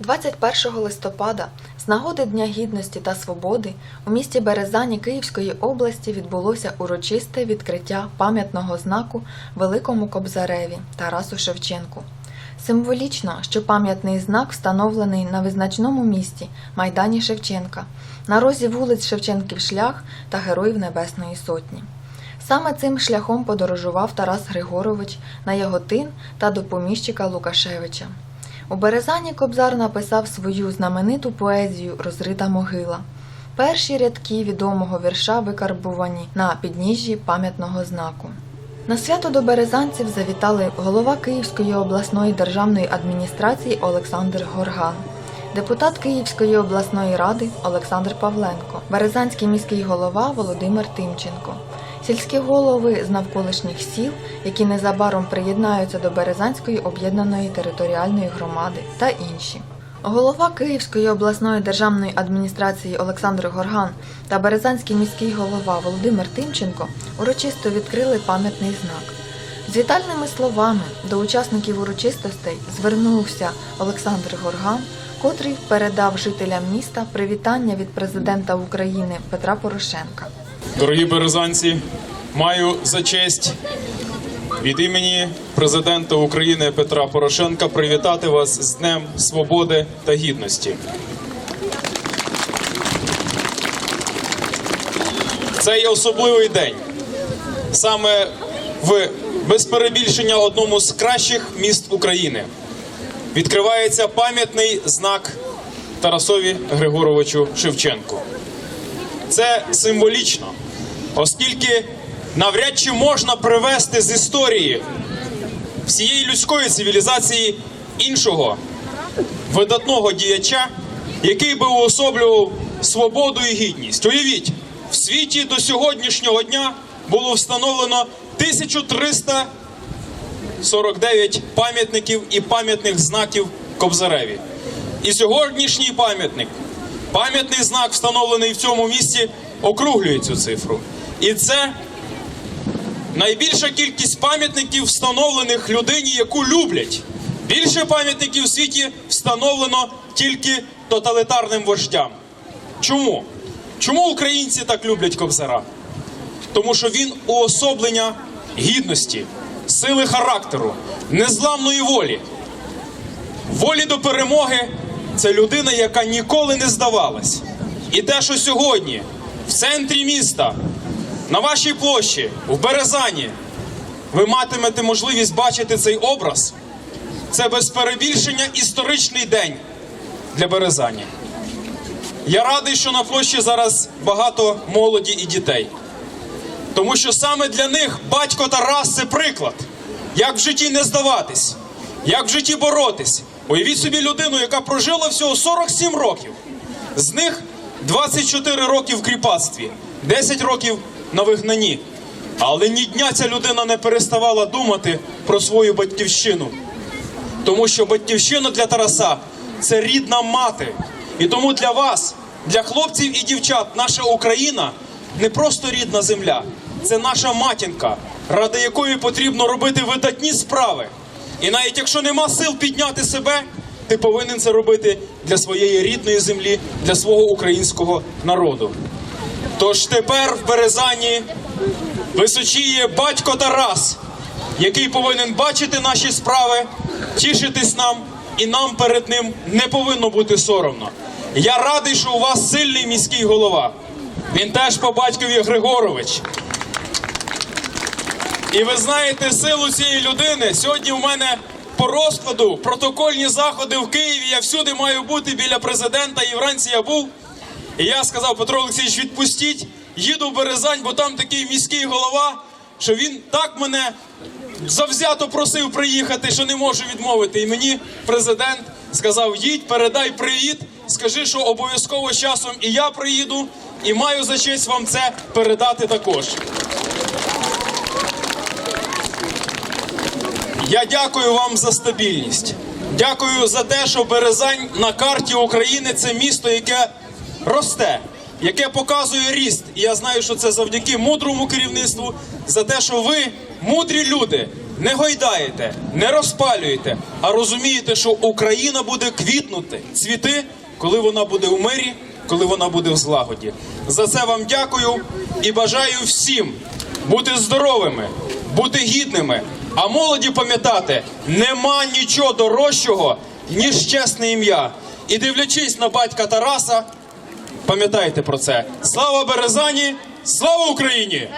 21 листопада з нагоди Дня Гідності та Свободи у місті Березані Київської області відбулося урочисте відкриття пам'ятного знаку Великому Кобзареві Тарасу Шевченку. Символічно, що пам'ятний знак встановлений на визначному місці Майдані Шевченка, на розі вулиць Шевченків шлях та Героїв Небесної Сотні. Саме цим шляхом подорожував Тарас Григорович на Яготин та до поміщика Лукашевича. У Березані Кобзар написав свою знамениту поезію Розрита могила. Перші рядки відомого вірша викарбувані на підніжжі пам'ятного знаку. На свято до березанців завітали голова Київської обласної державної адміністрації Олександр Горган, депутат Київської обласної ради Олександр Павленко, Березанський міський голова Володимир Тимченко, сільські голови з навколишніх сіл, які незабаром приєднаються до Березанської об'єднаної територіальної громади та інші. Голова Київської обласної державної адміністрації Олександр Горган та Березанський міський голова Володимир Тимченко урочисто відкрили пам'ятний знак. З вітальними словами до учасників урочистостей звернувся Олександр Горган, котрий передав жителям міста привітання від президента України Петра Порошенка. Дорогі березанці, маю за честь від імені президента України Петра Порошенка привітати вас з Днем Свободи та Гідності. Це є особливий день. Саме в без перебільшення одному з кращих міст України відкривається пам'ятний знак Тарасові Григоровичу Шевченку. Це символічно, оскільки навряд чи можна привести з історії всієї людської цивілізації іншого видатного діяча, який би уособлював свободу і гідність. Уявіть, в світі до сьогоднішнього дня було встановлено 1349 пам'ятників і пам'ятних знаків Кобзареві. І сьогоднішній пам'ятник Пам'ятний знак, встановлений в цьому місці, округлює цю цифру. І це найбільша кількість пам'ятників, встановлених людині, яку люблять. Більше пам'ятників в світі встановлено тільки тоталітарним вождям. Чому? Чому українці так люблять Кобзара? Тому що він уособлення гідності, сили характеру, незламної волі волі до перемоги це людина, яка ніколи не здавалась. І те, що сьогодні в центрі міста, на вашій площі, в Березані, ви матимете можливість бачити цей образ, це без перебільшення історичний день для Березані. Я радий, що на площі зараз багато молоді і дітей. Тому що саме для них батько Тарас це приклад, як в житті не здаватись, як в житті боротись. Уявіть собі людину, яка прожила всього 47 років. З них 24 роки в кріпацтві, 10 років на вигнанні. Але ні дня ця людина не переставала думати про свою батьківщину. Тому що батьківщина для Тараса це рідна мати. І тому для вас, для хлопців і дівчат, наша Україна не просто рідна земля, це наша матінка, ради якої потрібно робити видатні справи. І навіть якщо нема сил підняти себе, ти повинен це робити для своєї рідної землі, для свого українського народу. Тож тепер в Березані височіє батько Тарас, який повинен бачити наші справи, тішитись нам, і нам перед ним не повинно бути соромно. Я радий, що у вас сильний міський голова. Він теж по батькові Григорович. І ви знаєте силу цієї людини. Сьогодні у мене по розкладу протокольні заходи в Києві. Я всюди маю бути біля президента. І вранці я був. І я сказав, Петро Олексійович, відпустіть, їду в Березань, бо там такий міський голова, що він так мене завзято просив приїхати, що не можу відмовити. І мені президент сказав: їдь, передай привіт, скажи, що обов'язково часом і я приїду, і маю за честь вам це передати також. Я дякую вам за стабільність. Дякую за те, що Березань на карті України це місто, яке росте, яке показує ріст. І я знаю, що це завдяки мудрому керівництву, за те, що ви, мудрі люди, не гойдаєте, не розпалюєте, а розумієте, що Україна буде квітнути, цвіти, коли вона буде у мирі, коли вона буде в злагоді. За це вам дякую і бажаю всім бути здоровими, бути гідними, а молоді пам'ятати, нема нічого дорожчого, ніж чесне ім'я. І дивлячись на батька Тараса, пам'ятайте про це. Слава Березані! Слава Україні!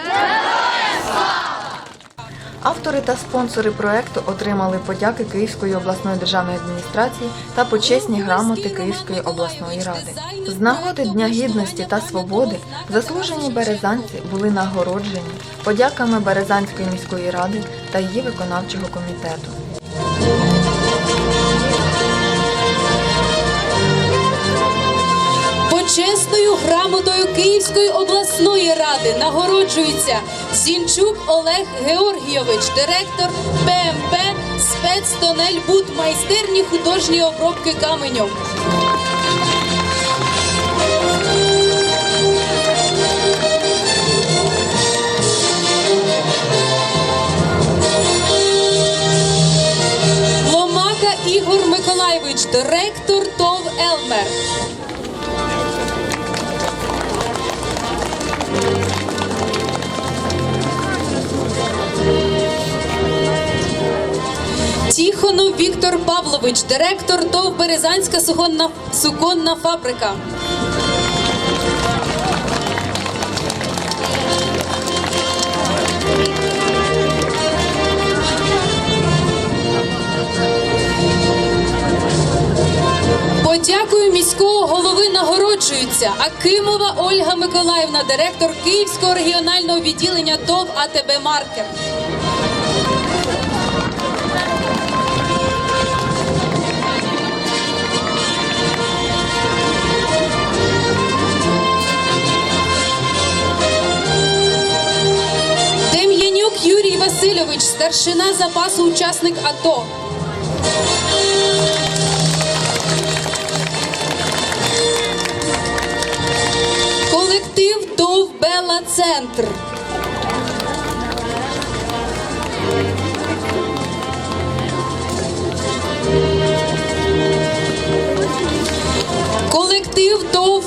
Автори та спонсори проекту отримали подяки Київської обласної державної адміністрації та почесні грамоти Київської обласної ради. З нагоди Дня гідності та свободи заслужені березанці були нагороджені подяками Березанської міської ради та її виконавчого комітету. Почесною грамотою Київської обласної ради нагороджується Зінчук Олег Георгійович, директор ПМП спецтонель Буд майстерні художньої обробки каменю. Тіхонов Віктор Павлович, директор ТОВ Березанська суконна, суконна фабрика. Подякою міського голови нагороджуються Акимова Ольга Миколаївна, директор Київського регіонального відділення ТОВ АТБ Маркет. Старшина запасу учасник АТО. Колектив ТОВ Бела Центр. Колектив ТОВ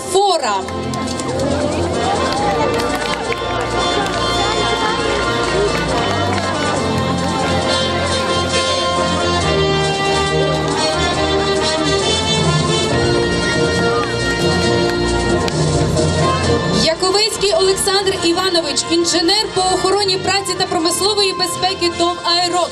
Іванович, інженер по охороні праці та промислової безпеки ТОВ «Аерок».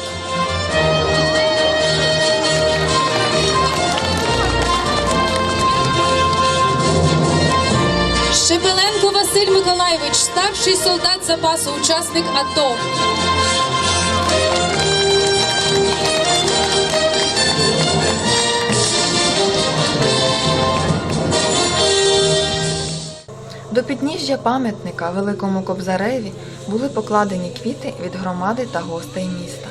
Шепеленко Василь Миколаєвич, старший солдат запасу, учасник АТО. До підніжжя пам'ятника Великому Кобзареві були покладені квіти від громади та гостей міста.